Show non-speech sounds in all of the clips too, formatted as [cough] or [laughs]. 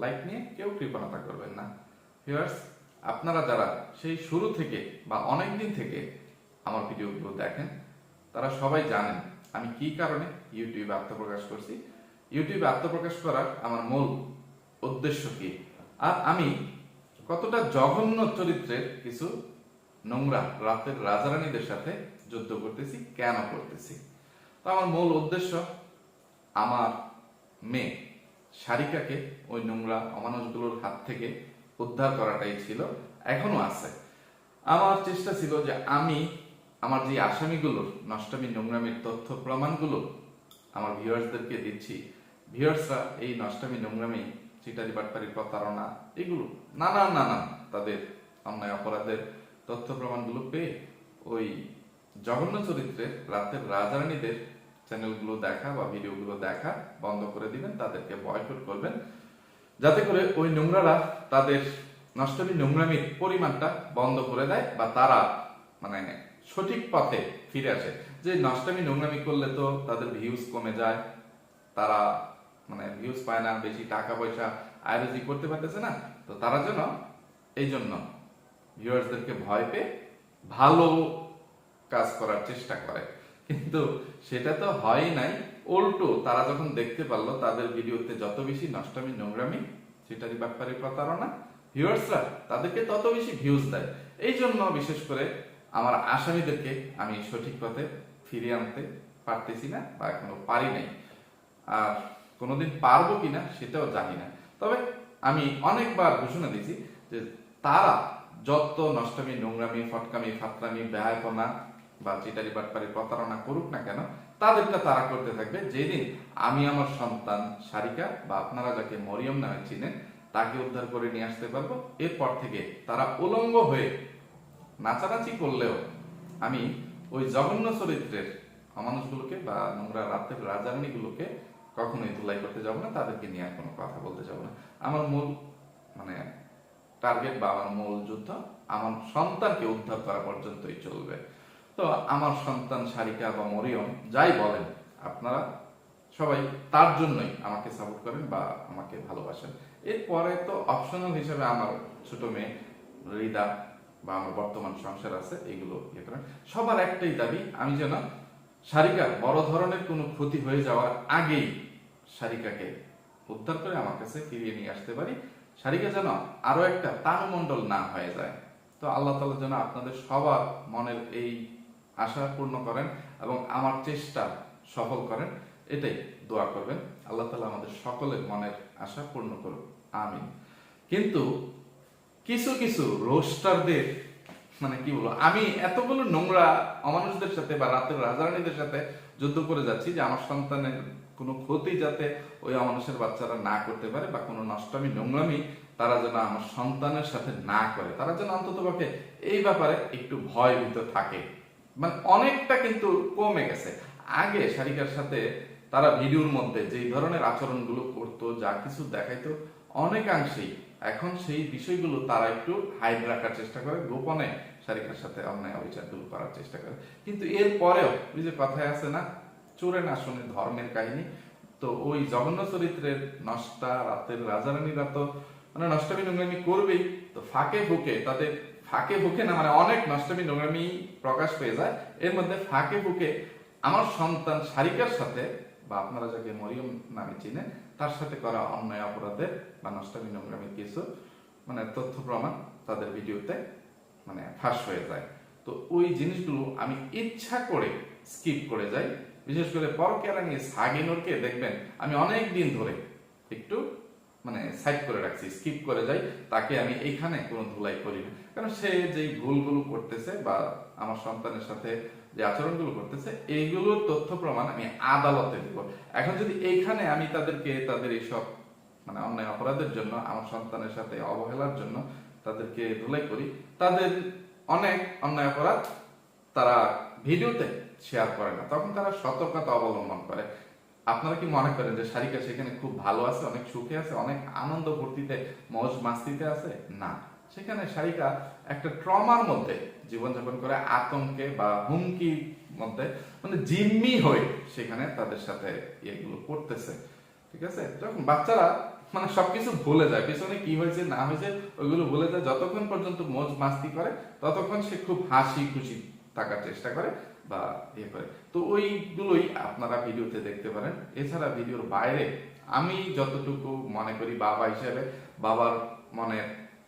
Like নিয়ে কেউ কৃপণতা করবেন না। ভিউয়ার্স আপনারা যারা সেই শুরু থেকে বা অনেক দিন থেকে আমার ভিডিওগুলো দেখেন, তারা সবাই জানেন আমি কি কারণে ইউটিউবে আত্মপ্রকাশ করছি। ইউটিউবে আত্মপ্রকাশ করার আমার মূল উদ্দেশ্য কি? আর আমি কতটা জঘন্য চরিত্রের কিছু নোংরা রাতের রাজারানীদের সাথে যুদ্ধ করতেছি, কেন করতেছি? তো আমার মূল উদ্দেশ্য আমার মেয়ে। সারিকাকে ওই নোংরা অমানুষগুলোর হাত থেকে উদ্ধার করাটাই ছিল, এখনও আছে। আমার চেষ্টা ছিল যে আমি আমার যে আসামিগুলোর নষ্টামি, নোংরামির তথ্য, প্রমাণগুলো আমার ভিউয়ার্সদেরকে দিচ্ছি, ভিউয়ার্সরা এই নষ্টামি, নোংরামি, চিটারি বাটপারি প্রতারণা, এগুলো নানা নানা তাদের অন্যায় অপরাধের তথ্য, প্রমাণগুলো পেয়ে ওই জঘন্য চরিত্রে রাতের রাজারানীদের চ্যানেলগুলো দেখা বা ভিডিওগুলো দেখা, বন্ধ করে দিবেন, তাদেরকে বয়কট করবেন। যাতে করে ওই নোংরারা তাদের নষ্টমী নোংরামির পরিমাণটা বন্ধ করে দেয় বা তারা মানে সঠিক পথে ফিরে আসে। যে নষ্টমী নোংরামি করলে তো তাদের ভিউজ কমে যায়, তারা মানে ভিউজ পায় না, বেশি টাকা পয়সা আয়োজি করতে পারতেছে না, তো তারা যেন এই জন্য ভিউয়ার্সদেরকে ভয় পেয়ে ভালো কাজ করার চেষ্টা করে। কিন্তু সেটা তো হয় নাই। উল্টো, তারা যখন দেখতে পারল, তাদের ভিডিওতে যত বেশি নষ্টমী, নোংরামি, সেটারই ব্যাপারে প্রতারণা ভিউয়ার্সরা তাদেরকে তত বেশি ভিউজ দেয়। এই জন্য বিশেষ করে আমার আসামিদেরকে আমি সঠিক পথে ফিরিয়ে আনতে পারতেছি না বা এখনও পারি নাই। আর কোনোদিন পারব কিনা সেটাও জানি না। তবে আমি অনেকবার ঘোষণা দিয়েছি যে তারা যত নষ্টমী, নোংরামি, ফটকামি, ফাতরামি ব্যয়পনা বা চিটারি বাটপারি প্রতারণা করুক না কেন, তাদেরটা তারা করতে থাকবে। যেদিন আমি আমার সন্তান সারিকা বা আপনারা যাকে মরিয়ম নামে চিনেন, তাকে উদ্ধার করে নিয়ে আসতে পারব। এরপর থেকে তারা উলঙ্গ হয়ে নাচানাচি করলেও আমি ওই জঘন্য চরিত্রের অমানুষগুলোকে বা নোংরা রাতের রাজারানীগুলোকে কখনোই ধুলাই করতে যাব না, তাদেরকে নিয়ে কোনো কথা বলতে যাব না। আমার মূল মানে টার্গেট বা আমার মূল যুদ্ধ, আমার সন্তানকে উদ্ধার করা পর্যন্তই চলবে। তো আমার সন্তান সারিকা বা মরিয়ম যাই বলেন, আপনারা সবাই তার জন্যই আমাকে সাপোর্ট করেন বা আমাকে ভালোবাসেন। এরপরে তো অপশনাল হিসেবে আমার ছোট মেয়ে রিদা বা আমার বর্তমান সংসার আছে, এগুলো ইয়ে করেন। সবার একটাই দাবি, আমি যেন সারিকার বড় ধরনের কোনো ক্ষতি হয়ে যাওয়ার আগেই সারিকাকে উদ্ধার করে আমার কাছে ফিরিয়ে নিয়ে আসতে পারি। সারিকা যেন আরও একটা তানুমণ্ডল না হয়ে যায়। তো আল্লাহ তালা যেন আপনাদের সবার মনের এই আশা পূর্ণ করেন এবং আমার চেষ্টা সফল করেন, এটাই দোয়া করবেন। আল্লাহ তালা আমাদের সকলের মনের আশা পূর্ণ করুন আমিন। কিন্তু কিছু কিছু রোস্টারদের মানে কি বলব, আমি এতগুলো নোংরা অমানুষদের সাথে বা রাতের রাজারানীদের সাথে যুদ্ধ করে যাচ্ছি যে আমার সন্তানের কোনো ক্ষতি যাতে ওই অমানুষের বাচ্চারা না করতে পারে বা কোনো নষ্টমী, নোংরামি তারা যেন আমার সন্তানের সাথে না করে। তারা যেন অন্তত পক্ষে এই ব্যাপারে একটু ভয় ভয়ভীত থাকে। মানে অনেকটা কিন্তু কমে গেছে। আগে সারিকার সাথে তারা ভিডিওর মধ্যে যেই ধরনের আচরণগুলো করতো, যা কিছু দেখাইতো, অনেকাংশেই এখন সেই বিষয়গুলো তারা একটু হাইড রাখার চেষ্টা করে, গোপনে সারিকার সাথে অন্যায় অবিচারগুলো করার চেষ্টা করে। কিন্তু এর পরেও ওই যে কথায় আছে না, চোরে না শুনে ধর্মের কাহিনী, তো ওই জঘন্য চরিত্রের নষ্টা, রাতের রাজারানীরা তো মানে নষ্টামি নোংরামি করবেই, তো ফাঁকে ফুকে তাদের ফাঁকে ফুকে না মানে অনেক নষ্টামি নোংরামি প্রকাশ পেয়ে যায়। এর মধ্যে ফাঁকে ফুকে আমার সন্তান সারিকার সাথে, বা আপনারা যাকে মরিয়ম নামে চিনেন, তার সাথে করা অন্যায় অপরাধের বা নষ্টামি নোংরামির কিছু মানে তথ্য প্রমাণ তাদের ভিডিওতে মানে ফাঁস হয়ে যায়। তো ওই জিনিসগুলো আমি ইচ্ছা করে স্কিপ করে যাই। বিশেষ করে পরকেরানি সাগিনোরকে দেখবেন, আমি অনেক দিন ধরে একটু মানে সাইড করে রাখছি স্কিপ করে যাই, তাকে আমি এইখানে কোনো ধুলাই করি না। কারণ সে যেই ভুলগুলো করতেছে বা আমার সন্তানের সাথে যে আচরণগুলো করতেছে, এইগুলোর তথ্য প্রমাণ আমি আদালতে দিব। এখন যদি এইখানে আমি তাদেরকে তাদের এইসব মানে অন্যায় অপরাধের জন্য, আমার সন্তানের সাথে অবহেলার জন্য তাদেরকে ধুলাই করি, তাদের অনেক অন্যায় অপরাধ তারা ভিডিওতে শেয়ার করে না। তখন তারা সতর্কতা অবলম্বন করে। আপনারা কি মনে করেন যে সারিকা সেখানে খুব ভালো আছে, অনেক সুখে আছে, অনেক আনন্দ ফুর্তিতে মৌজ মাস্তিতে আছে? না। সেখানে সারিকা একটা ট্রমার মধ্যে জীবনযাপন করে আতঙ্কে বা হুমকির মধ্যে মানে জিম্মি হয়ে সেখানে তাদের সাথে এগুলো করতেছে। ঠিক আছে? যখন বাচ্চারা মানে সবকিছু ভুলে যায়, পেছনে কি হয়েছে, না হয়েছে, ওইগুলো ভুলে যায়। যতক্ষণ পর্যন্ত মজ মাস্তি করে, ততক্ষণ সে খুব হাসি খুশি থাকার চেষ্টা করে। বা ইয়ে করে। তো ওইগুলোই আপনারা ভিডিওতে দেখতে পারেন। এছাড়া ভিডিওর বাইরে আমি যতটুকু মনে করি বাবা হিসেবে, বাবার মনে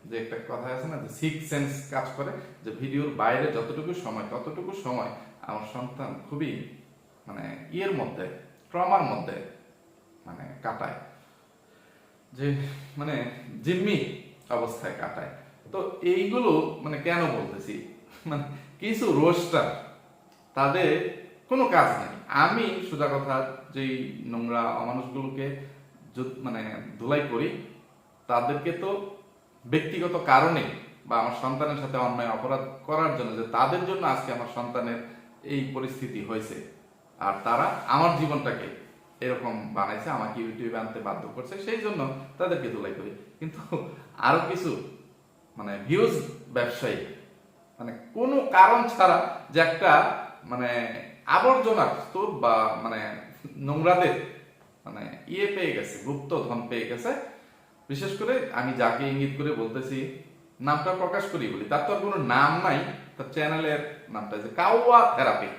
যে একটা কথা আছে না, যে সিক্স সেন্স কাজ করে, যে ভিডিওর বাইরে যতটুকু সময়, ততটুকু সময় আমার সন্তান খুবই মানে ইয়ের মধ্যে, ট্রমার মধ্যে মানে কাটায়। যে মানে জিম্মি অবস্থায় কাটায়। তো এইগুলো মানে কেন বলতেছি? মানে কিছু রোস্টার তাদের কোনো কাজ নেই। আমি সোজা কথা যেই নোংরা, অমানুষগুলোকে মানে ধুলাই করি, তাদেরকে তো ব্যক্তিগত কারণে বা আমার সন্তানের সাথে অন্যায় অপরাধ করার জন্য যে তাদের জন্য আজকে আমার সন্তানের এই পরিস্থিতি হয়েছে। আর তারা আমার জীবনটাকে এরকম বানাইছে, আমাকে ইউটিউবে আনতে বাধ্য করছে, সেই জন্য তাদেরকে ধুলাই করি। কিন্তু আরও কিছু মানে ভিউজ ব্যবসায়ী মানে কোনো কারণ ছাড়া যে একটা মানে আবর্জনার স্তূপ বা মানে নোংরাদের মানে ইয়ে পেয়ে গেছে, গুপ্ত ধন পেয়ে গেছে। বিশেষ করে আমি যাকে ইঙ্গিত করে বলতেছি, নামটা প্রকাশ করি বলি। তার তো আর কোনো নাম নাই, তার চ্যানেলের নামটা যে কাওয়া থেরাপি,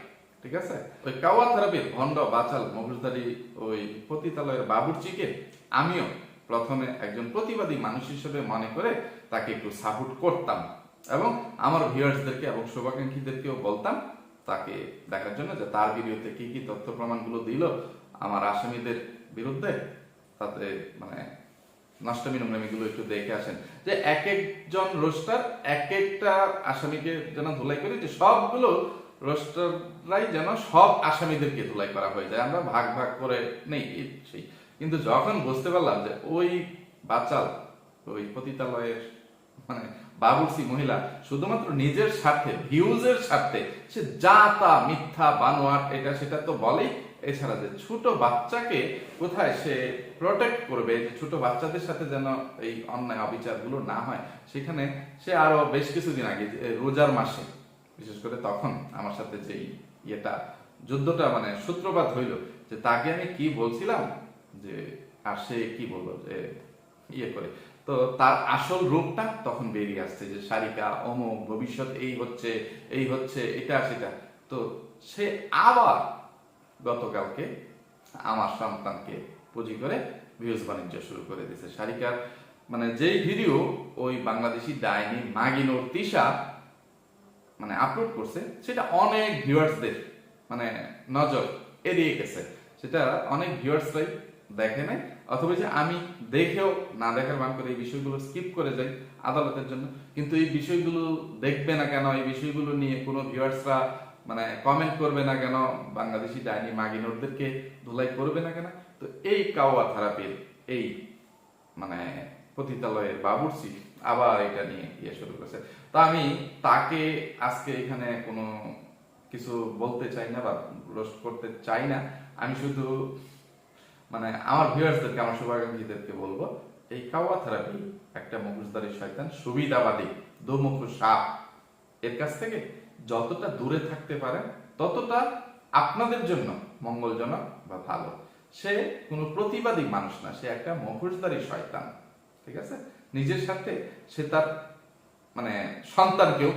ঠিক আছে? ওই কাওয়া থেরাপির ভণ্ড বাচাল মহুজদারি ওই পতিতালয়ের বাবুর্চিকে আমিও প্রথমে একজন প্রতিবাদী মানুষ হিসেবে মনে করে তাকে একটু সাপোর্ট করতাম। এবং আমার ভিউয়ার্সদেরকে এবং শুভাকাঙ্ক্ষীদেরকেও বলতাম তাকে দেখার জন্য যে তার ভিডিওতে কি কি তথ্য প্রমাণগুলো দিল আমার আসামিদের বিরুদ্ধে, তাতে মানে নষ্টমী নোংরামিগুলো একটু দেখে আসেন। যে এক একজন রোস্টার, এক একটা আসামিকে যেন ধুলাই করে যে সবগুলো রোস্টাররাই যেন সব আসামিদেরকে ধুলাই করা হয়ে যায়। আমরা ভাগ ভাগ করে নেই সেই। কিন্তু যখন বুঝতে পারলাম যে ওই বাচাল, ওই পতিতালয়ের মানে বাবুর্চি মহিলা শুধুমাত্র নিজের স্বার্থে ভিউজের স্বার্থে, সে যা তা মিথ্যা বানোয়ার এটা সেটা তো বলেই। এছাড়া যে ছোট বাচ্চাকে কোথায় সে প্রোটেক্ট করবে, যে ছোট বাচ্চাদের সাথে যেন এই অন্যায় অবিচারগুলো না হয়, সেখানে সে আরও বেশ কিছুদিন আগে রোজার মাসে, বিশেষ করে তখন আমার সাথে যেই ইয়েটা, যুদ্ধটা মানে সূত্রপাত হইল, যে তাকে আমি কি বলছিলাম? যে আর সে কি বলল? যে ইয়ে করে তো তার আসল রূপটা তখন বেরিয়ে আসছে যে সারিকা অমুক, ভবিষ্যৎ, এই হচ্ছে এই হচ্ছে, এটা, সেটা। তো সে আবার গতকালকে আমার সন্তানকে পুঁজি করে ভিউজ বাণিজ্য শুরু করে দিয়েছে। সারিকার মানে যেই ভিডিও ওই বাংলাদেশি ডাইনি মাগিনোর তিশা মানে আপলোড করছে, সেটা অনেক ভিউয়ার্সদের মানে নজর এড়িয়ে গেছে। সেটা অনেক ভিউয়ার্সরাই দেখে নাই। অথবা যে আমি দেখেও না দেখার মান করে এই বিষয়গুলো স্কিপ করে যাই আদালতের জন্য, কিন্তু এই বিষয়গুলো দেখবে না কেন? এই বিষয়গুলো নিয়ে কোনো ভিউয়ার্সরা মানে কমেন্ট করবে না কেন? বাংলাদেশি ডাইনি মাগিনোরদেরকে ধুলাই করবে না কেন? তো এই কাওয়া থেরাপির এই মানে পতিতালয়ের বাবুর্চি আবার এটা নিয়ে ইয়ে শুরু করেছে। তা আমি তাকে আজকে এখানে কোনো কিছু বলতে চাই না বা রোস্ট করতে চাই না। আমি শুধু মানে আমার ভিউয়ার্সদেরকে, আমার শুভাকাঙ্ক্ষীদেরকে বলব, এই কাওয়া থেরাপি একটা মুখোশধারী শয়তান সুবিধাবাদী দুমুখ সাপ। এর কাছ থেকে যতটা দূরে থাকতে পারেন ততটা আপনাদের জন্য মঙ্গলজনক বা ভালো। সে কোনো প্রতিবাদী মানুষ না, সে একটা মুখোশধারী শয়তান, ঠিক আছে? নিজের সাথে সে তার মানে সন্তানকেও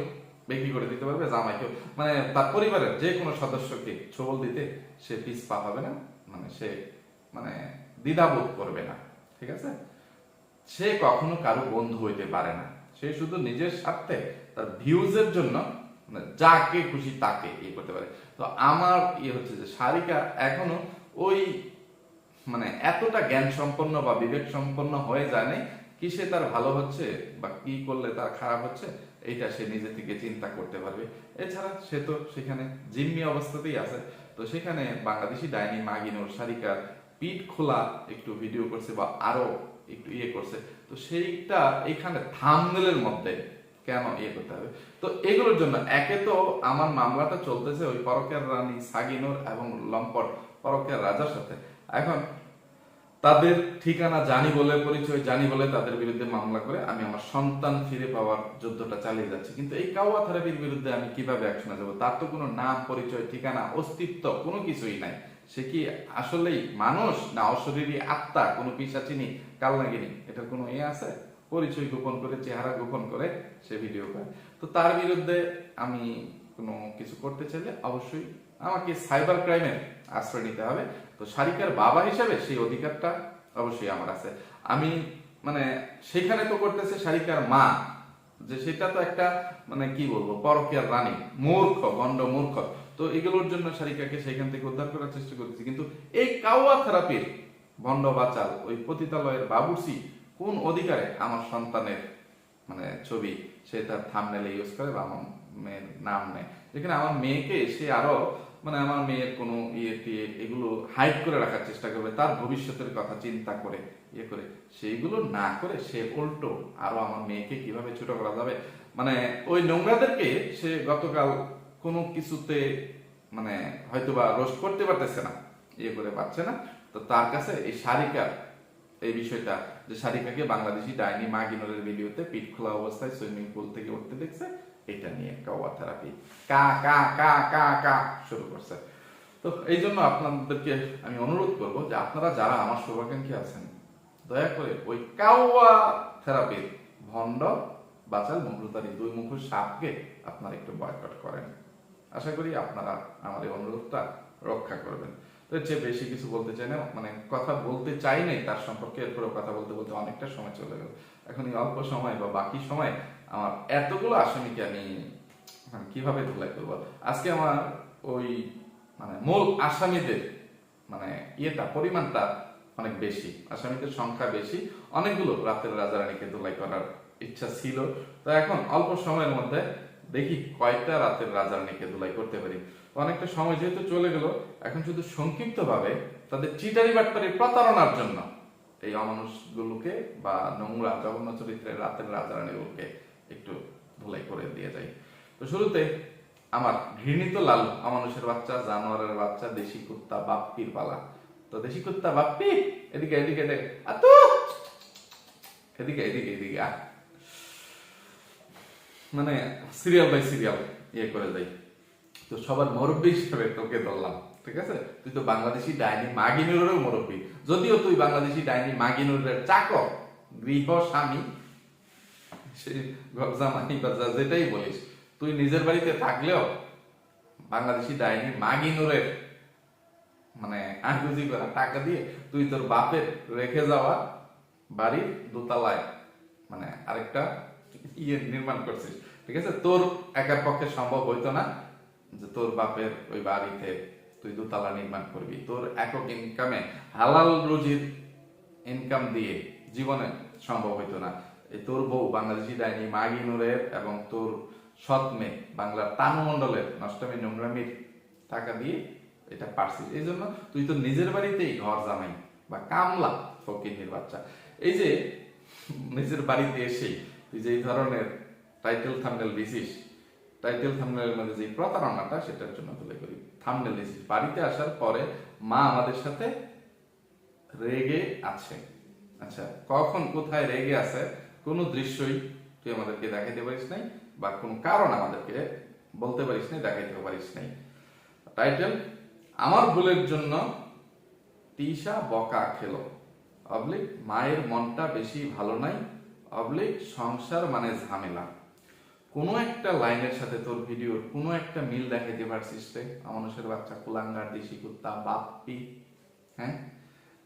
বিক্রি করে দিতে পারবে, জামাইকেও মানে তার পরিবারের যে কোনো সদস্যকে ছবল দিতে সে পিছপা হবে না মানে সে মানে দ্বিধাবোধ করবে না, ঠিক আছে? সে কখনো কারও বন্ধু হইতে পারে না। সে শুধু নিজের স্বার্থে তার ভিউজের জন্য মানে যাকে খুশি তাকে ইয়ে করতে পারে। তো আমার ইয়ে হচ্ছে যে সারিকা এখনও ওই মানে এতটা জ্ঞান সম্পন্ন বা বিবেক সম্পন্ন হয়ে নাই কিসে তার ভালো হচ্ছে বা কি করলে তার খারাপ হচ্ছে, এইটা সে নিজে থেকে চিন্তা করতে পারবে। এছাড়া সে তো সেখানে জিম্মি অবস্থাতেই আছে। তো সেখানে বাংলাদেশি ডাইনি মাগিন মাগিনোর সারিকার পিঠ খোলা একটু ভিডিও করছে বা আরও একটু ইয়ে করছে, তো সেইটা এখানে থামনেলের মধ্যে কেন ইয়ে করতে হবে? তো এগুলোর জন্য একে তো আমার মামলাটা চলতেছে ওই পরকের রানী সাগিনুর এবং লম্পট, পরকের রাজার সাথে। এখন তাদের ঠিকানা জানি বলে, পরিচয় জানি বলে তাদের বিরুদ্ধে মামলা করে আমি আমার সন্তান ফিরে পাওয়ার যুদ্ধটা চালিয়ে যাচ্ছি। কিন্তু এই কাওয়া থেরাপির বিরুদ্ধে আমি কীভাবে অ্যাকশনে যাব? তার তো কোনো নাম, পরিচয়, ঠিকানা, অস্তিত্ব কোনো কিছুই নাই। সে কি আসলেই মানুষ না অশরীরী আত্মা? কোনো পিসাচিনি কালনাগিনী এটার কোনো ইয়ে আছে? পরিচয় গোপন করে, চেহারা গোপন করে সে ভিডিও করে। তো তার বিরুদ্ধে আমি কোনো কিছু করতে চাইলে অবশ্যই আমাকে সাইবার ক্রাইমের আশ্রয় নিতে হবে। তো সারিকার বাবা হিসেবে সেই অধিকারটা অবশ্যই আমার আছে। আমি মানে সেখানে তো করতেছে সারিকার মা। যে সেটা তো একটা মানে কি বলব, পরকিয়ার রানী, মূর্খ গন্ড মূর্খ। তো এগুলোর জন্য সারিকাকে সেখান থেকে উদ্ধার করার চেষ্টা করতেছি। কিন্তু এই কাওয়া থেরাপির ভণ্ড বাচাল ওই পতিতালয়ের বাবুসি কোন অধিকারে আমার সন্তানের মানে ছবি সে তার থামনেলে ইউজ করে বা আমার মেয়ের নাম নেয়? যেখানে আমার মেয়েকে সে আরও মানে আমার মেয়ের কোনো ইয়ে টিয়ে এগুলো হাইড করে রাখার চেষ্টা করবে, তার ভবিষ্যতের কথা চিন্তা করে ইয়ে করে। সেইগুলো না করে সে উল্টো আরও আমার মেয়েকে কীভাবে ছোট করা যাবে? মানে ওই নোংরাদেরকে সে গতকাল কোনো কিছুতে মানে হয়তোবা রোস্ট করতে পারতেছে না ইয়ে করে পারছে না। তো তার কাছে এই সারিকার এই বিষয়টা, যে সারিকাকে বাংলাদেশি ডাইনি মাগিনরের ভিডিওতে পিঠ খোলা অবস্থায় সুইমিং পুল থেকে উঠতে দেখছে, এটা নিয়ে কাওয়া থেরাপি কা কা কা কা কা শুরু করছে। তো এই জন্য আপনাদেরকে আমি অনুরোধ করব যে আপনারা যারা আমার শুভাকাঙ্ক্ষী আছেন, দয়া করে ওই কাওয়া থেরাপির ভণ্ড বাচাল মুখরুতারি দুই মুখের সাপকে আপনারা একটু বয়কট করেন। আশা করি আপনারা আমার এই অনুরোধটা রক্ষা করবেন। তো এর চেয়ে বেশি কিছু বলতে চাই না মানে কথা বলতে চাই নাই, তার সম্পর্কে এরপরেও কথা বলতে বলতে অনেকটা সময় চলে গেল। এখন এই অল্প সময় বা বাকি সময় আমার এতগুলো আসামিকে আমি মানে কীভাবে ধুলাই করব? আজকে আমার ওই মানে মূল আসামিদের মানে ইয়েটা, পরিমাণটা অনেক বেশি। আসামিদের সংখ্যা বেশি। অনেকগুলো রাতের রাজারানীকে ধুলাই করার ইচ্ছা ছিল। তো এখন অল্প সময়ের মধ্যে দেখি কয়টা রাতের রাজার রাজারানীকে ধুলাই করতে পারি। অনেকটা সময় যেহেতু চলে গেল, এখন শুধু সংক্ষিপ্ত ভাবে তাদের চিটারি বাটপারি প্রতারণার জন্য এই অমানুষগুলোকে বা নোংরা জঘন্য চরিত্রের রাতের রাজারানীগুলোকে একটু ধুলাই করে দিয়ে যায় তো শুরুতে আমার ঘৃণিত লাল, অমানুষের বাচ্চা, জানোয়ারের বাচ্চা, দেশি কুত্তা, বাপ্পির পালা। তো দেশি কুত্তা, বাপ্পি, এদিকে এদিকে এদিকে এদিকে এদিকে এদিকে মানে সিরিয়াল বাই সিরিয়াল ইয়ে করে দেয়। তো সবার মুরব্বী হিসেবে তোকে ধরলাম, ঠিক আছে? তুই তো বাংলাদেশি ডাইনি মাগিনুরেরও মুরব্বী। যদিও তুই বাংলাদেশি ডাইনি মাগিনুরের চাকর, গৃহ স্বামী সে জামাই বা যেটাই বলিস, তুই নিজের বাড়িতে থাকলেও বাংলাদেশি ডাইনি মাগিনুরের মানে আগুজি করা টাকা দিয়ে তুই তোর বাপের রেখে যাওয়া বাড়ির দোতলায় মানে আরেকটা [laughs] ইয়ে নির্মাণ করছিস। ঠিক আছে? তোর একার পক্ষে সম্ভব হইতো না যে তোর বাপের ওই বাড়িতে তুই দোতলা নির্মাণ করবি। তোর একক ইনকামে হালাল রুজির ইনকাম দিয়ে জীবনে সম্ভব হইতো না। এই তোর বউ বাংলাদেশি ডাইনি মাগি নূরের এবং তোর সৎ বাংলার তানু মণ্ডলের নষ্টমী নোংরামির টাকা দিয়ে এটা পারছিস। এই জন্য তুই তো নিজের বাড়িতেই ঘর জামাই বা কামলা ফকির বাচ্চা এই যে, নিজের বাড়িতে এসেই তুই যে ধরনের টাইটেল থামনেল দিছিস টাইটেল থামনেলের মধ্যে যে প্রতারণাটা, সেটার জন্য তুলে করি। থামনেল দিছিস বাড়িতে আসার পরে মা আমাদের সাথে রেগে আছে। আচ্ছা কখন কোথায় রেগে আছে, কোনো দৃশ্যই তুই আমাদেরকে দেখাইতে পারিস নাই বা কোনো কারণ আমাদেরকে বলতে পারিস নাই, দেখাইতে পারিস নাই। টাইটেল আমার ভুলের জন্য তিশা বকা খেলো। অবলিক মায়ের মনটা বেশি ভালো নাই অবলিক সংসার মানে ঝামেলা। কোনো একটা লাইনের সাথে তোর ভিডিওর কোনো একটা মিল দেখাইতে পারছিস রে। মানুষের বাচ্চা কুলাঙ্গার, দেশি কুত্তা, বাপ্পি হ্যাঁ?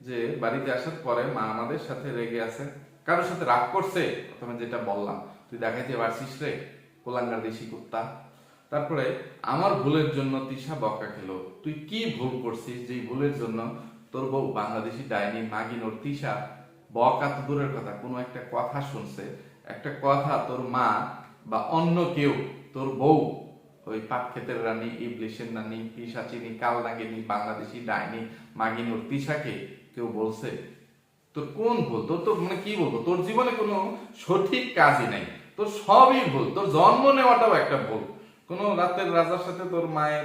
যে বাড়িতে আসার পরে মা আমাদের সাথে রেগে আছে, কারোর সাথে রাগ করছে, প্রথমে যেটা বললাম, তুই দেখাইতে পারছিস রে, কুলাঙ্গার, দেশি কুত্তা। তারপরে, আমার ভুলের জন্য তিশা বকা খেলো। তুই কি ভুল করছিস? যে ভুলের জন্য তোর বউ বাংলাদেশি ডাইনি মাগিনোর তিশা বকা তো দূরের কথা, কোনো একটা কথা শুনছে, একটা কথা তোর মা বা অন্য কেউ, তোর বউ, ওই পাট ক্ষেতের রানী, ইবলিশের রানী পিসাচিনি, কালনাগিনী, বাংলাদেশি ডাইনি মাগিনুর তিশাকে কেউ বলছে, তোর কোন ভুল? তোর তো মানে কি বলব? তোর জীবনে কোনো সঠিক কাজই নাই। তোর সবই ভুল। তোর জন্ম নেওয়াটাও একটা ভুল। কোনো রাতের রাজার সাথে তোর মায়ের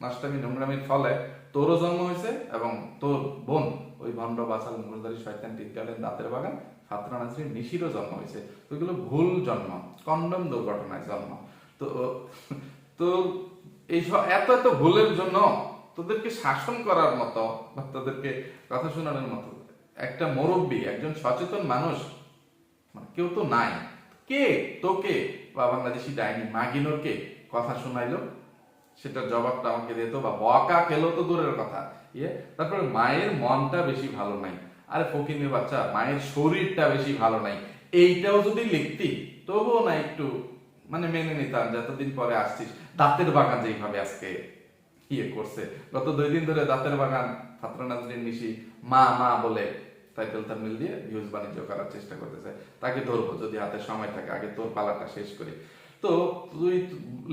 নাস্তামি নোংরামির ফলে তোরও জন্ম হয়েছে এবং তোর বোন ওই ভণ্ড বাসাল মুখোশধারী শয়তান টিটকালেন দাঁতের বাগান। ফাতরা নাসরিন নিশিরও জন্ম হয়েছে। তো এগুলো ভুল জন্ম, কন্ডম দুর্ঘটনায় জন্ম। তো তো এই এত এত ভুলের জন্য তোদেরকে শাসন করার মতো বা তোদেরকে কথা শোনানোর মতো একটা মুরব্বী, একজন সচেতন মানুষ মানে কেউ তো নাই। কে? তোকে? বা বাংলাদেশি ডাইনি মাগিনোর কে? কথা শোনাইলো। সেটার জবাবটা আমাকে দিত বা বকা খেলো তো দূরের কথা। ইয়ে তারপরে মায়ের মনটা বেশি ভালো নাই। আরে ফকিনের বাচ্চা, মায়ের শরীরটা বেশি ভালো নাই। এইটাও যদি লিখতি, তবুও না একটু মানে মেনে নিতাম যতদিন পরে আসছিস। দাঁতের বাগান যেইভাবে আজকে ইয়ে করছে। গত দুই দিন ধরে দাঁতের বাগান ফাতরা নাজরিন নিশি মা মা বলে টাইটেল থাম্বনেল দিয়ে ভিউজ বাণিজ্য করার চেষ্টা করতেছে। তাকে ধরবো যদি হাতে সময় থাকে, আগে তোর পালাটা শেষ করি। তো তুই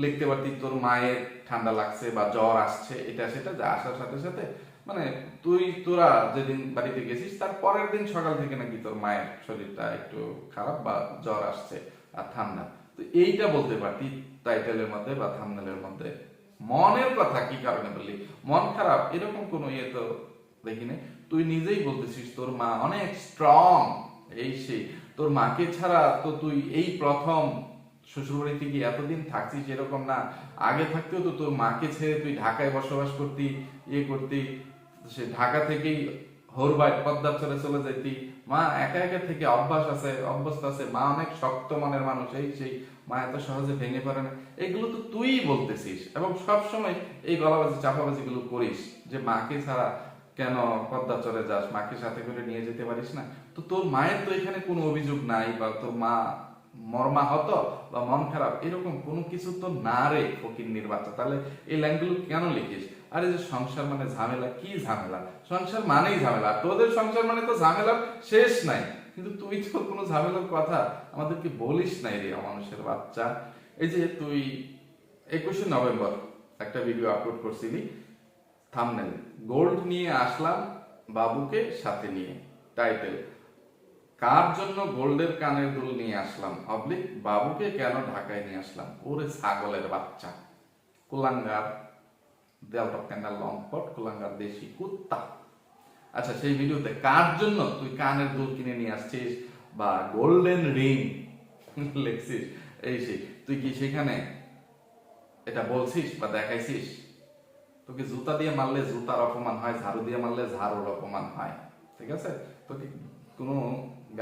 লিখতে পারতি তোর মায়ের ঠান্ডা লাগছে বা জ্বর আসছে, এটা সেটা, যা আসার সাথে সাথে মানে তুই, তোরা যেদিন বাড়িতে গেছিস, তার পরের দিন সকাল থেকে নাকি তোর মায়ের শরীরটা একটু খারাপ বা জ্বর আসছে আর ঠান্ডা। তো এইটা বলতে পারতি টাইটেলের মধ্যে বা থামনেলের মধ্যে। মনের কথা কি কারণে বললি? মন খারাপ, এরকম কোনো ইয়ে তো দেখি নাই। তুই নিজেই বলতেছিস, তোর মা অনেক স্ট্রং এই সেই তোর মাকে ছাড়া তো তুই এই প্রথম শ্বশুরবাড়িতে গিয়ে এতদিন থাকছিস এরকম না। আগে থাকতেও তো তোর মাকে ছেড়ে তুই ঢাকায় বসবাস করতি ইয়ে করতি। সে ঢাকা থেকেই হরবাই পদ্মার চলে চলে যেতি মা একা একা থেকে অভ্যাস আছে, অভ্যস্ত আছে। মা অনেক শক্ত মনের মানুষ, এই সেই। মা এত সহজে ভেঙে পড়ে না। এগুলো তো তুই বলতেছিস এবং সব সময় এই গলাবাজি চাপাবাজি গুলো করিস যে মাকে ছাড়া কেন পদ্মা চলে যাস? মাকে সাথে করে নিয়ে যেতে পারিস না। তো তোর মায়ের তো এখানে কোনো অভিযোগ নাই বা তোর মা মর্মা মর্মাহত বা মন খারাপ, এরকম কোনো কিছু তো না রে ফকির নির্বাচন তাহলে এই লাইনগুলো কেন লিখিস? আরে যে সংসার মানে ঝামেলা, কি ঝামেলা? সংসার মানেই ঝামেলা। তোদের সংসার মানে তো ঝামেলার শেষ নাই। কিন্তু তুই তো কোনো ঝামেলার কথা আমাদেরকে বলিস নাই রে মানুষের বাচ্চা। এই যে তুই একুশে নভেম্বর একটা ভিডিও আপলোড করছিলি। থামনেল গোল্ড নিয়ে আসলাম বাবুকে সাথে নিয়ে। টাইটেল কার জন্য গোল্ডের কানের দুল নিয়ে আসলাম? অবলিক বাবুকে কেন ঢাকায় নিয়ে আসলাম? ওরে ছাগলের বাচ্চা। কুলাঙ্গার। টপকান্ডার লম্পট, কুলাঙ্গার দেশি কুত্তা। আচ্ছা সেই ভিডিওতে কার জন্য তুই কানের দুল কিনে নিয়ে আসছিস বা গোল্ডেন রিং লিখছিস? এই সেই তুই কি সেখানে এটা বলছিস বা দেখাইছিস? তোকে জুতা দিয়ে মারলে জুতার অপমান হয়, ঝাড়ু দিয়ে মারলে ঝাড়ুর অপমান হয়, ঠিক আছে? তোকে কোনো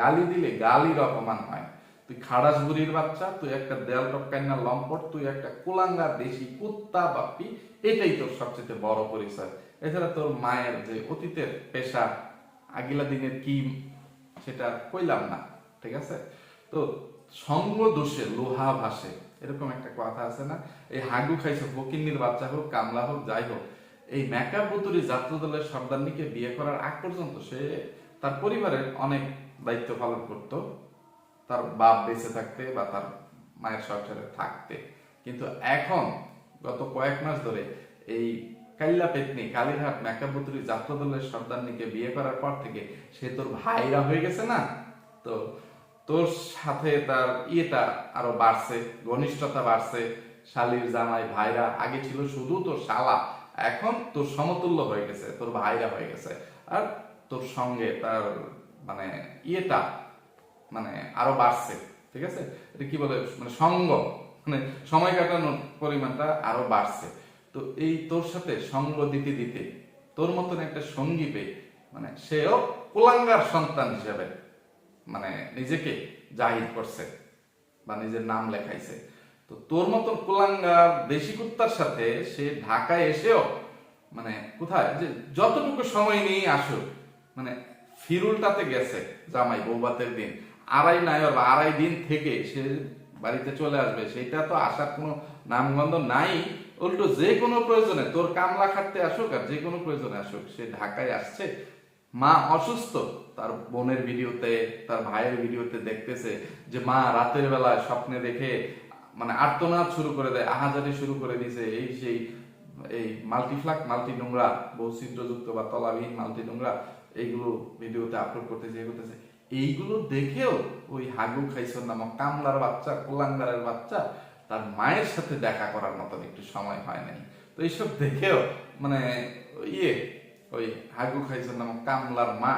গালি দিলে গালির অপমান হয়। তুই খাড়াস বুড়ির বাচ্চা, তুই একটা দেয়াল টপকাইনা লম্পট, তুই একটা কুলাঙ্গার দেশি কুত্তা বাপ্পি এটাই তোর সবচেয়ে বড় পরিচয়। এছাড়া তোর মায়ের যে অতীতের পেশা, আগিলা দিনের কি, সেটা কইলাম না, ঠিক আছে? তো সঙ্গ দোষে লোহা ভাসে, এরকম একটা কথা আছে না? এই হাগু খাইছে, ফকিন্নির বাচ্চা হোক, কামলা হোক, যাই হোক, এই মেকআপ বুতুরি যাত্রা দলের সর্দারনিকে বিয়ে করার আগ পর্যন্ত সে তার পরিবারের অনেক দায়িত্ব পালন করত। তার বাপ বেঁচে থাকতে বা তার মায়ের সংসারে থাকতে। কিন্তু এখন গত কয়েক মাস ধরে এই কাল্লা পেতনি কালীঘাট মেকআপ বুতুরি যাত্রা দলের সর্দারনিকে বিয়ে করার পর থেকে সে তোর ভাইরা হয়ে গেছে না? তো তোর সাথে তার ইয়েটা আরও বাড়ছে, ঘনিষ্ঠতা বাড়ছে, শালির জামাই ভাইরা আগে ছিল শুধু তোর শালা, এখন তোর সমতুল্য হয়ে গেছে, তোর ভাইরা হয়ে গেছে। আর তোর সঙ্গে তার মানে ইয়েটা মানে আরও বাড়ছে, ঠিক আছে? এটা কি বলে? মানে সঙ্গ। মানে সময় কাটানোর পরিমাণটা আরও বাড়ছে। তো এই তোর সাথে সঙ্গ দিতে দিতে তোর মতন একটা সঙ্গী পেয়ে মানে সেও কুলাঙ্গার সন্তান হিসেবে মানে নিজেকে জাহির করছে বা নিজের নাম লেখাইছে। তো তোর মতো কুলাঙ্গার দেশি কুত্তার সাথে সে ঢাকায় এসেও মানে কোথায়, যে যতটুকু সময় নিয়ে আসুক মানে ফিরুলটাতে গেছে জামাই বৌবাতের দিন, আড়াই নায়র বা আড়াই দিন থেকে সে বাড়িতে চলে আসবে সেটা তো আসার কোনো নামগন্ধ নাই। উল্টো যে কোনো প্রয়োজনে, তোর কামলা খাটতে আসুক আর যে কোনো প্রয়োজনে আসুক, সে ঢাকায় আসছে। মা অসুস্থ, তার বোনের ভিডিওতে, তার ভাইয়ের ভিডিওতে দেখতেছে যে মা রাতের বেলায় স্বপ্নে দেখে মানে আর্তনাদ শুরু করে দেয়, আহাজারি শুরু করে দিছে এই সেই, এই মাল্টিফ্লাক মাল্টি নোংরা বহু বা তলাবিহীন মাল্টি নোংরা এইগুলো ভিডিওতে আপলোড করতেছে, এ করতেছে। এইগুলো দেখেও ওই হাগু খাইছর নামক কামলার বাচ্চা, কোলাঙ্গারের বাচ্চা তার মায়ের সাথে দেখা করার মতন একটু সময় হয় নাই। তো এইসব দেখেও মানে ইয়ে ওই হাগু খাইছর নামক কামলার মা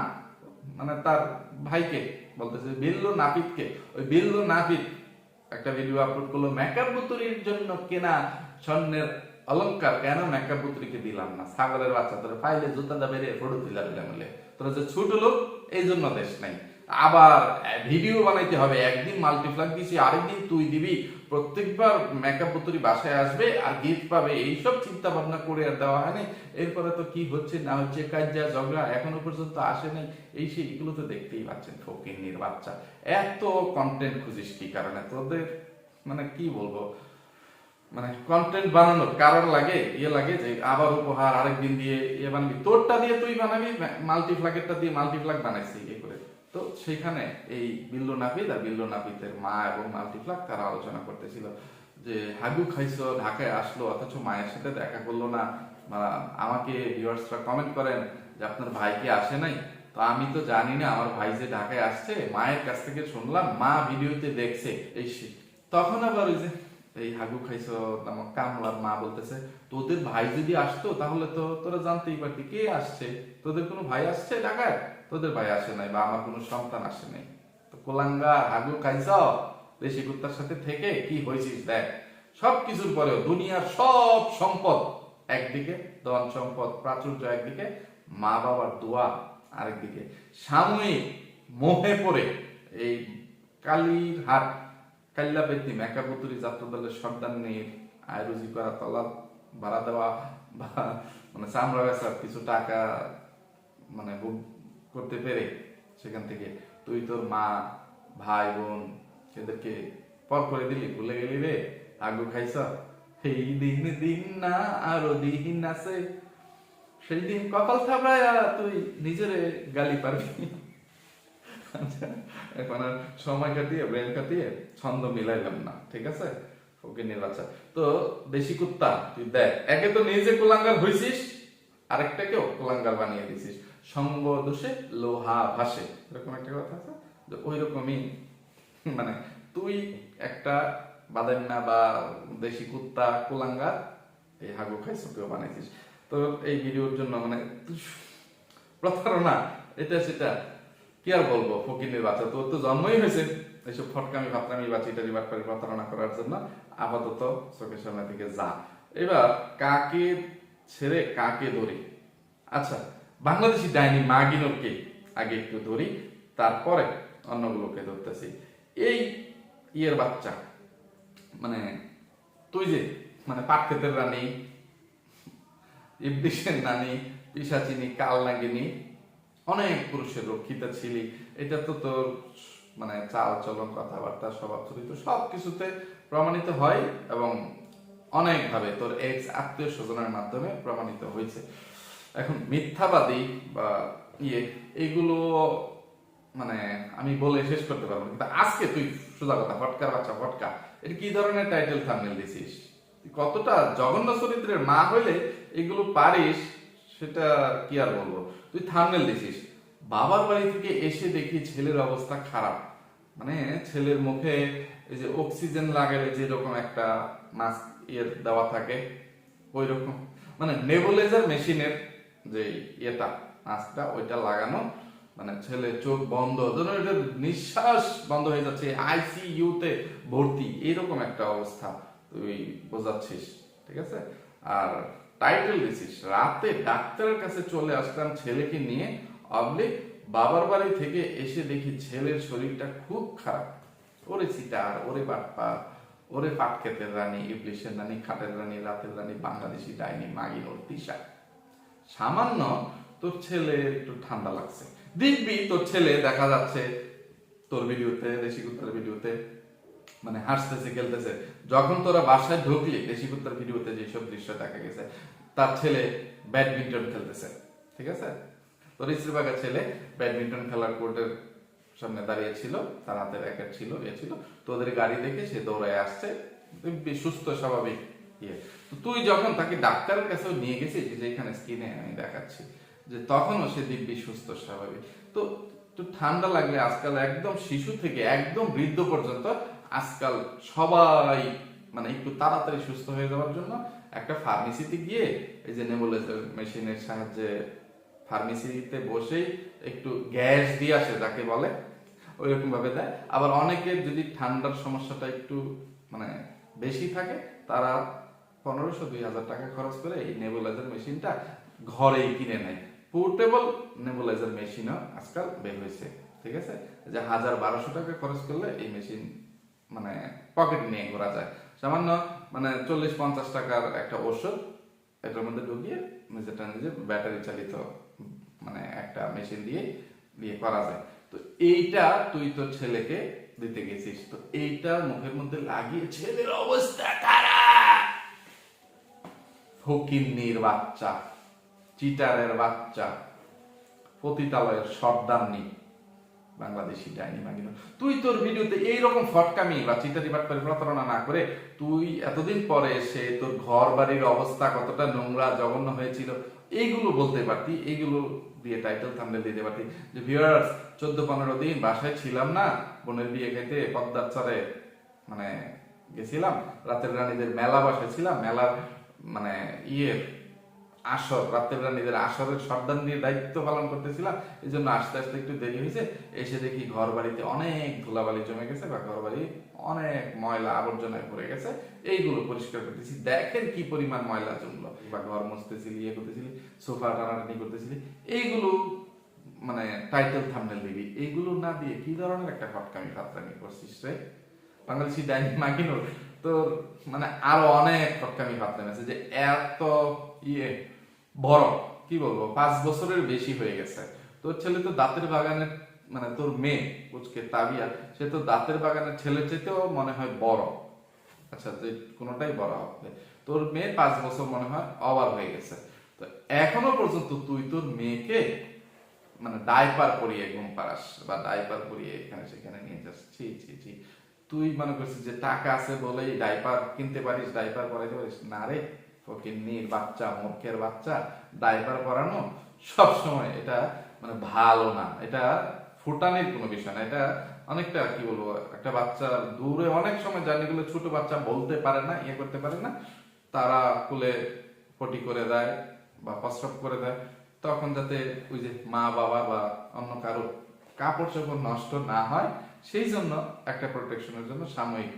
মানে তার ভাইকে বলতেছে, বিল্লু নাপিতকে, ওই বিল্লু নাপিত একটা ভিডিও আপলোড করল মেকআপ জন্য কেনা স্বর্ণের অলংকার কেন মেকআপ দিলাম না? ছাগলের বাচ্চা, তোর পাইলে জুতা দা বেরিয়ে ফটো দিলাম তোরা যে ছোট লোক এই জন্য দেশ নাই। আবার ভিডিও বানাইতে হবে। একদিন মাল্টিপ্লাক দিছি, আরেকদিন তুই দিবি। প্রত্যেকবার মেকআপ বুতুরি বাসায় আসবে আর গিফট পাবে, এইসব চিন্তা ভাবনা করে আর দেওয়া হয়নি এরপরে তো কি হচ্ছে, না হচ্ছে কাজা ঝগড়া এখনও পর্যন্ত আসে নাই। এই সেই এগুলো তো দেখতেই পাচ্ছেন ফকিন্নির বাচ্চা। এত কন্টেন্ট খুঁজিস কি কারণে? তোদের মানে কি বলব? মানে কন্টেন্ট বানানোর কারণ লাগে ইয়ে লাগে যে আবার উপহার আরেকদিন দিয়ে ইয়ে বানাবি। তোরটা দিয়ে তুই বানাবি মাল্টিপ্লাকেরটা দিয়ে মাল্টিপ্লাক বানাইছি ইয়ে করে। তো সেখানে এই বিল্লু নাপিত আর বিল্লু নাপিতের মা এবং মাল্টিপ্লাক তারা আলোচনা করতেছিল যে, হাগু খাইছো, ঢাকায় আসলো, অথচ মায়ের সাথে দেখা করল না। আমাকে ভিউয়ার্সরা কমেন্ট করেন যে, আপনার ভাই কি আসে নাই? তো আমি তো জানি না, আমার ভাই যে ঢাকায় আসছে, মায়ের কাছ থেকে শুনলাম, মা ভিডিওতে দেখছে, এই তখন আবার ওই যে, এই হাগু খাইছো আমার কামলার মা বলতেছে তোদের ভাই যদি আসতো, তাহলে তো তোরা জানতেই পারতি কে আসছে। তোদের কোনো ভাই আসছে ঢাকায়? তোদের ভাই আসে নাই বা আমার কোনো সন্তান আসে নাই। তো কোলাঙ্গা, হাগু খাইছ দেশি কুত্তার সাথে থেকে কি হয়েছিস দেখ। সব কিছুর পরেও দুনিয়ার সব সম্পদ একদিকে, ধন সম্পদ, প্রাচুর্য একদিকে, মা বাবার দোয়া আরেকদিকে। সাময়িক মোহে পড়ে এই কালীর হাট কাল্লা বেতনি মেকাপুতুরি যাত্রা দলের সর্দারনির নিয়ে রুজি করা তলা ভাড়া দেওয়া বা মানে চামড়া বেচার কিছু টাকা মানে ভোগ করতে পেরে সেখান থেকে তুই তোর মা ভাই বোন এদেরকে পর করে দিলি ভুলে গেলি রে আগু খাইছ। এই দিন দিন না আরও দিন আছে। সেই দিন কপাল থাপড়ায়া তুই নিজেরে গালি পারবি। আচ্ছা, এখন আর সময় কাটিয়ে ব্রেন কাটিয়ে ছন্দ মিলাইলাম না ঠিক আছে? ওকে নির্বাচন তো দেশি কুত্তা, তুই দেখ, একে তো নিজে কুলাঙ্গার হইছিস আরেকটাকেও কুলাঙ্গার বানিয়ে দিছিস। সঙ্গ দোষে লোহা ভাসে। এরকম একটা কথা আছে? যে ওই রকমই মানে তুই একটা বাদান্না বা দেশি কুত্তা, কুলাঙ্গার, এই হাগু খাইসকেও বানাইছিস। তো এই ভিডিওর জন্য মানে প্রতারণা, এটা সেটা, কি আর বলব ফকিনের বাচ্চা তোর তো জন্মই হয়েছে। এইসব ফটকামি ফাটকামি বা চিটারি বাটপারি প্রতারণা করার জন্য আপাতত চোখের সামনে থেকে যা। এবার কাকে ছেড়ে কাকে ধরি? আচ্ছা বাংলাদেশি ডাইনি মাগিনোরকে আগে একটু ধরি, তারপরে অন্যগুলোকে ধরতেছি। এই ইয়ের বাচ্চা মানে তুই যে মানে পাট ক্ষেতের রানী ইবলিশের নানি, পিসাচিনি কাল নাগিনী অনেক পুরুষের রক্ষিতা ছিলি। এটা তো তোর মানে চাল চলন কথাবার্তা স্বভাব চরিত্র সব কিছুতে প্রমাণিত হয় এবং অনেকভাবে তোর এক্স আত্মীয় স্বজনের মাধ্যমে প্রমাণিত হয়েছে। এখন মিথ্যাবাদী বা ইয়ে এগুলো মানে আমি বলে শেষ করতে পারব। কিন্তু আজকে তুই সোজা কথা ফটকার বাচ্চা, ফটকা, এটা কি ধরনের টাইটেল থামনেল দিছিস? কতটা জঘন্য চরিত্রের মা হইলে এগুলো পারিস, সেটা কি আর বলব? তুই থামনেল দিছিস। বাবার বাড়ি থেকে এসে দেখি ছেলের অবস্থা খারাপ। মানে ছেলের মুখে এই যে অক্সিজেন লাগালে যেরকম একটা মাস্ক ইয়ে দেওয়া থাকে ওই রকম মানে নেবুলাইজার মেশিনের যে ইয়েটা মাস্কটা ওইটা লাগানো মানে ছেলে চোখ বন্ধ। যেন এটা নিঃশ্বাস বন্ধ হয়ে যাচ্ছে আইসিইউ তে ভর্তি। এইরকম একটা অবস্থা তুই বোঝাচ্ছিস, ঠিক আছে? আর টাইটেল দিছিস, রাতে ডাক্তারের কাছে চলে আসলাম ছেলেকে নিয়ে। অবলিক বাবার বাড়ি থেকে এসে দেখি ছেলের শরীরটা খুব খারাপ। ওরে সিটার, ওরে বাটপা ওরে পাট ক্ষেতের রানী, ইবলিশের রানী, খাটের রানী, রাতের রানী, বাংলাদেশি ডাইনি মাগিন ওর দিশা সামান্য তোর ছেলে একটু ঠান্ডা লাগছে। দেখবি তোর ছেলে, দেখা যাচ্ছে তোর ভিডিওতে, দেশি কুত্তার ভিডিওতে মানে হাসতেছে, খেলতেছে। যখন তোরা বাসায় ঢুকলি, দেশি কুত্তার ভিডিওতে যেসব দৃশ্য দেখা গেছে, তার ছেলে ব্যাডমিন্টন খেলতেছে। ঠিক আছে? তোর স্ত্রীবাগা ছেলে ব্যাডমিন্টন খেলার কোর্টের সামনে দাঁড়িয়ে ছিল, তার হাতে র্যাকেট ছিল, এ ছিল। তোদের গাড়ি দেখে সে দৌড়ায় আসছে সুস্থ, স্বাভাবিক ইয়ে। তো তুই যখন তাকে ডাক্তারের কাছেও নিয়ে গেছিস যে এখানে স্ক্রিনে আমি দেখাচ্ছি, যে তখনও সে দিব্যি, সুস্থ, স্বাভাবিক। তো তো ঠান্ডা লাগলে আজকাল একদম শিশু থেকে একদম বৃদ্ধ পর্যন্ত আজকাল সবাই মানে একটু তাড়াতাড়ি সুস্থ হয়ে যাওয়ার জন্য একটা ফার্মেসিতে গিয়ে এই যে নেবুলাইজার মেশিনের সাহায্যে ফার্মেসিতে বসেই একটু গ্যাস দিয়ে আসে, যাকে বলে, ওইরকম ভাবে দেয়। আবার অনেকের যদি ঠান্ডার সমস্যাটা একটু মানে বেশি থাকে, তারা পনেরোশো, দুই হাজার টাকা খরচ করে এই নেবুলাইজার মেশিনটা ঘরেই কিনে নেয়। পোর্টেবল নেবুলাইজার মেশিনও আজকাল বের হয়েছে, ঠিক আছে? যে হাজার বারোশো টাকা খরচ করলে এই মেশিন মানে পকেট নিয়ে ঘোরা যায়। সামান্য মানে চল্লিশ, পঞ্চাশ টাকার একটা ওষুধ এটার মধ্যে ঢুকিয়ে নিজেটা নিজে ব্যাটারি চালিত মানে একটা মেশিন দিয়ে দিয়ে করা যায়। তো এইটা তুই তোর ছেলেকে দিতে গেছিস। তো এইটা মুখের মধ্যে লাগিয়ে ছেলের অবস্থা খারাপ। ফকিন্নির বাচ্চা, চিটারের বাচ্চা, পতিতালয়ের সর্দারনি, বাংলাদেশি ডাইনি মাগিনো তুই তোর ভিডিওতে এইরকম ফটকামি বা চিটারি বাট করে প্রতারণা না করে তুই এতদিন পরে এসে তোর ঘর বাড়ির অবস্থা কতটা নোংরা, জঘন্য হয়েছিল এইগুলো বলতে পারতি, এইগুলো দিয়ে টাইটেল থামলে দিতে পারতি। যে ভিউয়ার্স চোদ্দ পনেরো দিন বাসায় ছিলাম না, বোনের বিয়ে খেতে পদ্মার চরে মানে গেছিলাম। রাতের রানীদের মেলা বাসায় ছিলাম মেলার মানে ইয়ে আসর রাতের রানীদের আসরের সর্দার নিয়ে দায়িত্ব পালন করতেছিলাম এই জন্য আস্তে আস্তে একটু দেরি হয়েছে। এসে দেখি ঘর বাড়িতে অনেক ধুলাবালি জমে গেছে বা ঘর বাড়ি অনেক ময়লা আবর্জনায় পড়ে গেছে। এইগুলো পরিষ্কার করতেছি। দেখেন কি পরিমাণ ময়লা জমলো। বা ঘর মুছতেছিলি ইয়ে করতেছিলি, সোফা টানাটানি করতেছিলি। এইগুলো মানে টাইটেল থামনেল দিবি। এইগুলো না দিয়ে কি ধরনের একটা ফটকামি ফাতরামি করছিস রে? বাংলাদেশি ডাইনিং মাগিনোর, তোর মানে আরও অনেক ফটকামি ফাতরামি আছে যে এত ইয়ে বড়, কি বলব, পাঁচ বছরের বেশি হয়ে গেছে। তোর ছেলে তো দাঁতের বাগানের মানে তোর মেয়ে পুচকে তাবিয়া, সে তো দাঁতের বাগানের ছেলে চেয়েতেও মনে হয় বড়। আচ্ছা যে কোনোটাই বড় হবে তোর মেয়ে পাঁচ বছর মনে হয় অবার হয়ে গেছে। তো এখনও পর্যন্ত তুই তোর মেয়েকে মানে ডাইপার পরিয়ে ঘুম পাড়াস, বা ডাইপার পরিয়ে এখানে সেখানে নিয়ে যাস। ছি ছি ছি। তুই মনে করছিস যে টাকা আছে বলেই ডাইপার কিনতে পারিস, ডাইপার পরাইতে পারিস? না রে। ফকিন্নির বাচ্চা মূর্খের বাচ্চা ডাইপার পরানো, সব সময় এটা মানে ভালো না। এটা ফুটানির কোনো বিষয় না। এটা অনেকটা কি বলব, একটা বাচ্চা দূরে অনেক সময় জানি গুলো ছোট বাচ্চা বলতে পারে না ইয়ে করতে পারে না, তারা কুলে পটি করে দেয় বা প্রস্রাব করে দেয়। তখন যাতে ওই যে মা, বাবা বা অন্য কারও কাপড় চোপড় নষ্ট না হয়, সেই জন্য একটা প্রোটেকশনের জন্য সাময়িক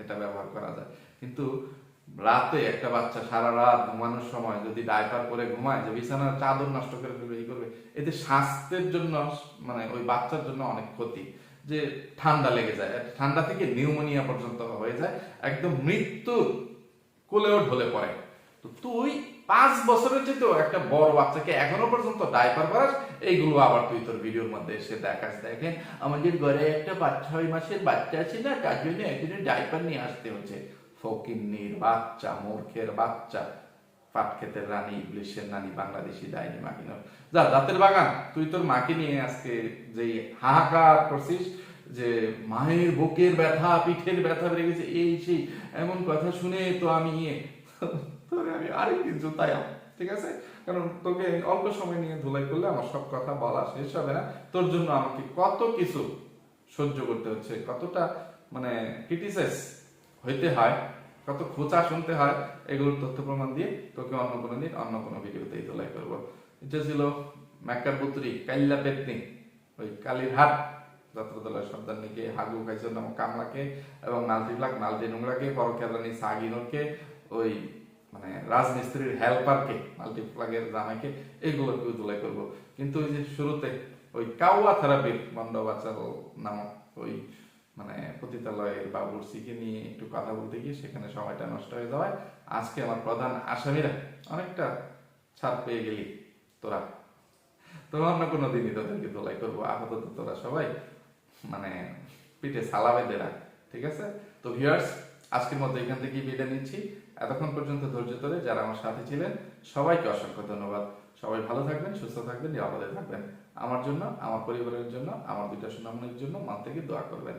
এটা ব্যবহার করা যায়। কিন্তু রাতে একটা বাচ্চা সারা রাত ঘুমানোর সময় যদি ডাইপার করে ঘুমায়, যে বিছানার চাদর নষ্ট করে ফেলবে এই করবে, এতে স্বাস্থ্যের জন্য মানে ওই বাচ্চার জন্য অনেক ক্ষতি। যে ঠান্ডা লেগে যায় ঠান্ডা থেকে নিউমোনিয়া পর্যন্ত হয়ে যায়, একদম মৃত্যু কোলেও ঢলে পড়ে। তো তুই পাঁচ বছরের চেয়েও একটা বড় বাচ্চাকে এখনও পর্যন্ত ডাইপার করাস, এইগুলো আবার তুই তোর ভিডিওর মধ্যে এসে দেখাস। দেখেন, আমাদের ঘরে একটা পাঁচ ছয় মাসের বাচ্চা আছে না, তার জন্য একদিনে ডাইপার নিয়ে আসতে হচ্ছে। ফকিন্নির বাচ্চা, মূর্খের বাচ্চা পাট ক্ষেতের রানী ইংলিশের রানী বাংলাদেশি ডাইনি মাকিনো যা দাঁতের বাগান। তুই তোর মাকে নিয়ে আজকে যে হাহাকার করছিস, যে মায়ের বুকের ব্যথা, পিঠের ব্যথা বেড়ে গেছে, এই সেই এমন কথা শুনে তো আমি ইয়ে তোকে আমি আরেকদিন জুতাইলাম ঠিক আছে? কারণ তোকে অল্প সময় নিয়ে ধুলাই করলে আমার সব কথা বলা শেষ হবে না। তোর জন্য আমাকে কত কিছু সহ্য করতে হচ্ছে, কতটা মানে ক্রিটিসাইজ হইতে হয়। কত খোঁচা শুনতে হয়, এগুলোর তথ্য প্রমাণ দিয়ে তোকে অন্য কোনো দিন অন্য কোনো ভিডিওতেই তোলাই করব। এটা ছিল ম্যাকার পুত্রী কাল্লা পেতনি, ওই কালীর হাট যাত্রাদলের সর্দারনিকে হাগু খাইছে নামক কামলাকে এবং নালটি ফ্লাক নালটি নোংরাকে পরকেরানি সাগিনোরকে, ওই মানে রাজমিস্ত্রির হেল্পারকে, মাল্টিপ্লাগের জামাইকে এইগুলোকে তুলাই করব। কিন্তু ওই যে শুরুতে ওই কাউয়া থেরাপির বন্ডবাচার নামক ওই মানে পতিতালয়ের বাবুরসিকে নিয়ে একটু কথা বলতে গিয়ে সেখানে সময়টা নষ্ট হয়ে যাওয়ায় আজকে আমার প্রধান আসামিরা অনেকটা ছাড় পেয়ে গেলি তোরা। তোরা অন্য কোনো দিনই তোদেরকে তোলাই করব। আপাতত তোরা সবাই মানে পিঠে সালা বেঁধে রাখ, ঠিক আছে? তো ভিউয়ার্স আজকের মতো এখান থেকে বিদায় নিচ্ছি। এতক্ষণ পর্যন্ত ধৈর্য ধরে যারা আমার সাথে ছিলেন, সবাইকে অসংখ্য ধন্যবাদ। সবাই ভালো থাকবেন, সুস্থ থাকবেন, নিরাপদে থাকবেন। আমার জন্য, আমার পরিবারের জন্য, আমার দুইটা সুনামনের জন্য মন থেকে দোয়া করবেন।